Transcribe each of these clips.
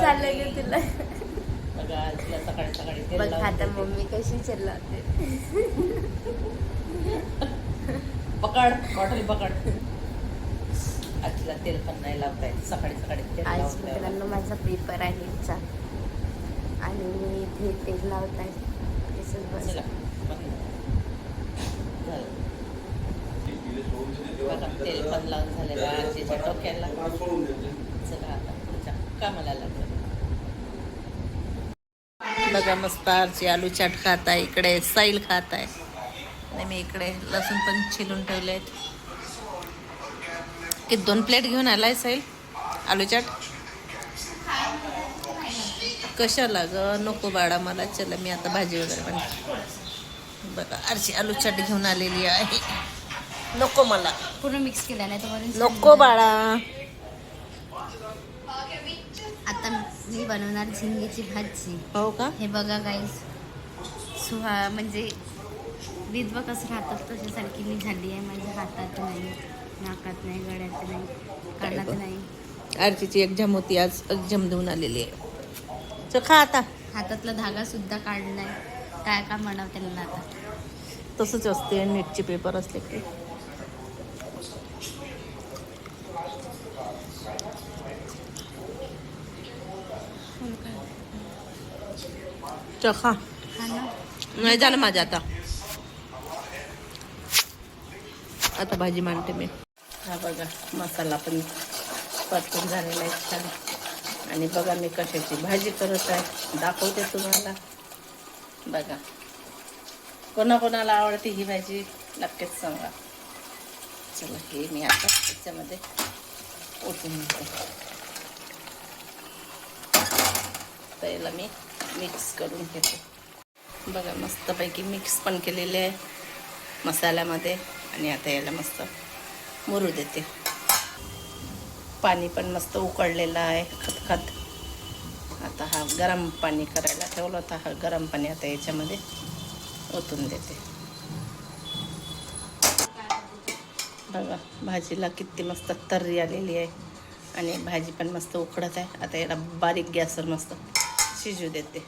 झालं ग तुला. सकाळी सकाळी तेल बघ आता. मम्मी कशी चिल्लावते पकड बॉटल पकड. आजीला तेल पण नाही लावता येत. सकाळी सकाळी तेल आज मित्रांनो माझा पेपर आहे हिचा. आणि मी इथे तेल लावत आहे तसंच बस. चला, बघ. झालं. बघा, तेल पण लावून झालेलं आजीच्या डोक्याला. चला आता. पुढच्या कामाला लागलं. बघा मस्त आरची आलू चाट खात आहे इकडे साईल खात आहे आणि मी इकडे लसूण पण छिलून ठेवले आहेत. की दोन प्लेट घेऊन आलाय साईल आलू चाट. कशाला ग नको बाळा मला चला मी आता भाजी वगैरे पण बघा आरची आलू चाट घेऊन आलेली आहे. नको मला. पूर्ण मिक्स केला नाही नको बाळा. बनवणार झिंगीची भाजी. हो का? हे बघा गाईस सुहा म्हणजे विधव कसं राहतात तशासारखी मी झाली आहे. माझ्या हातात नाही नाकात नाही गळ्यात नाही कानात नाही. आरचीची एक्झाम होती आज एक्झाम देऊन आलेली आहे. चल खा आता. हातातला धागा सुद्धा काढलाय. काय काय म्हणावं त्यांना आता. तसंच असते नीटचे पेपर असले की. चल खा ना नाही झालं माझं आता. आता भाजी मांडते मी. हा बघा मसाला पण परतून झालेला आहे छान. आणि बघा मी कशाची भाजी करत आहे. दाखवते तुम्हाला. बघा. कोणाकोणाला आवडते ही भाजी नक्कीच सांगा. चला हे मी आता त्याच्यामध्ये ओतून घेते. मी मिक्स करून घेते. बघा मस्तपैकी मिक्स पण केलेले आहे मसाल्यामध्ये. आणि आता याला मस्त मुरू देते. पाणी पण मस्त उकळलेलं आहे खतखत. आता हा गरम पाणी करायला ठेवलं होता. हा गरम पाणी आता याच्यामध्ये ओतून देते. बघा भाजीला किती मस्त तर्री आलेली आहे. आणि भाजी पण मस्त उकडत आहे. आता याला बारीक गॅसवर मस्त शिजू देते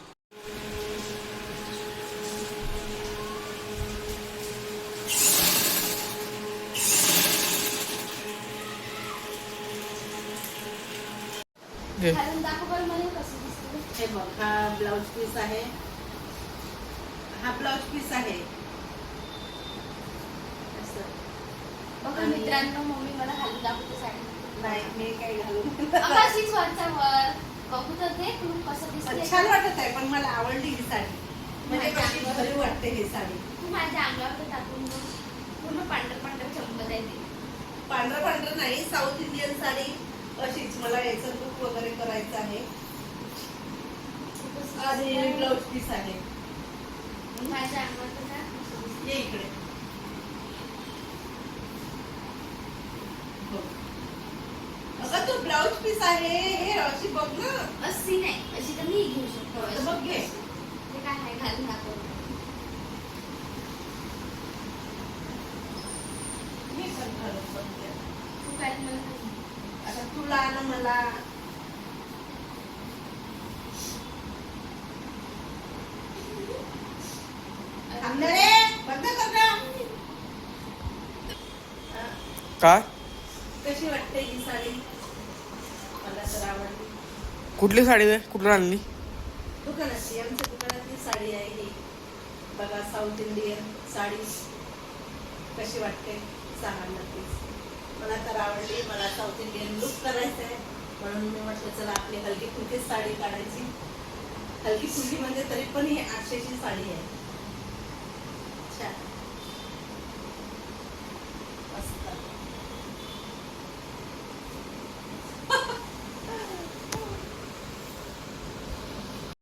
हे बघ हा ब्लाऊज पीस आहे हा ब्लाऊज पीस आहे असं. बघा मित्रांनो मम्मी मला घालून दाखवते साडी नाही मी काही घालून अशीच वरच्या वर बघू तर दे तू कसं दिसते छान वाटत आहे पण मला आवडली ही साडी. म्हणजे कशी भरी वाटते ही साडी. तू माझ्या अंगावर टाकून बघ. पूर्ण पांढर पांढर चमकत आहे ती. पांढरं पांढरं नाही साऊथ इंडियन साडी अशीच. मला याचं लुक वगैरे करायचं आहे. आणि ब्लाऊज पीस आहे. माझ्या अंगावर. ये इकडे बघ. ब्लाऊज पीस आहे. हे अशी बघ ना. अशी नाही. अशी तर मी घेऊ शकतो. तर बघ घे. ते काय आहे? घालून दाखव. मी पण घालून बघते. तू काय मला. आता तुला ना मला. थांब ना रे. बंद कर ना. काय? कशी वाटते ही साडी? कुठली साडी आहे कुठून आणली? दुकानाची आमच्या दुकानातली साडी आहे ही. बघा साऊथ इंडियन साडी. कशी वाटते? सांगा नक्कीच मला तर आवडली. मला साऊथ इंडियन लुक करायचं आहे म्हणून मी म्हटलं चला आपली हलकी फुलकी साडी काढायची. हलकी फुलकी म्हणजे तरी पण ही आठशेची साडी आहे.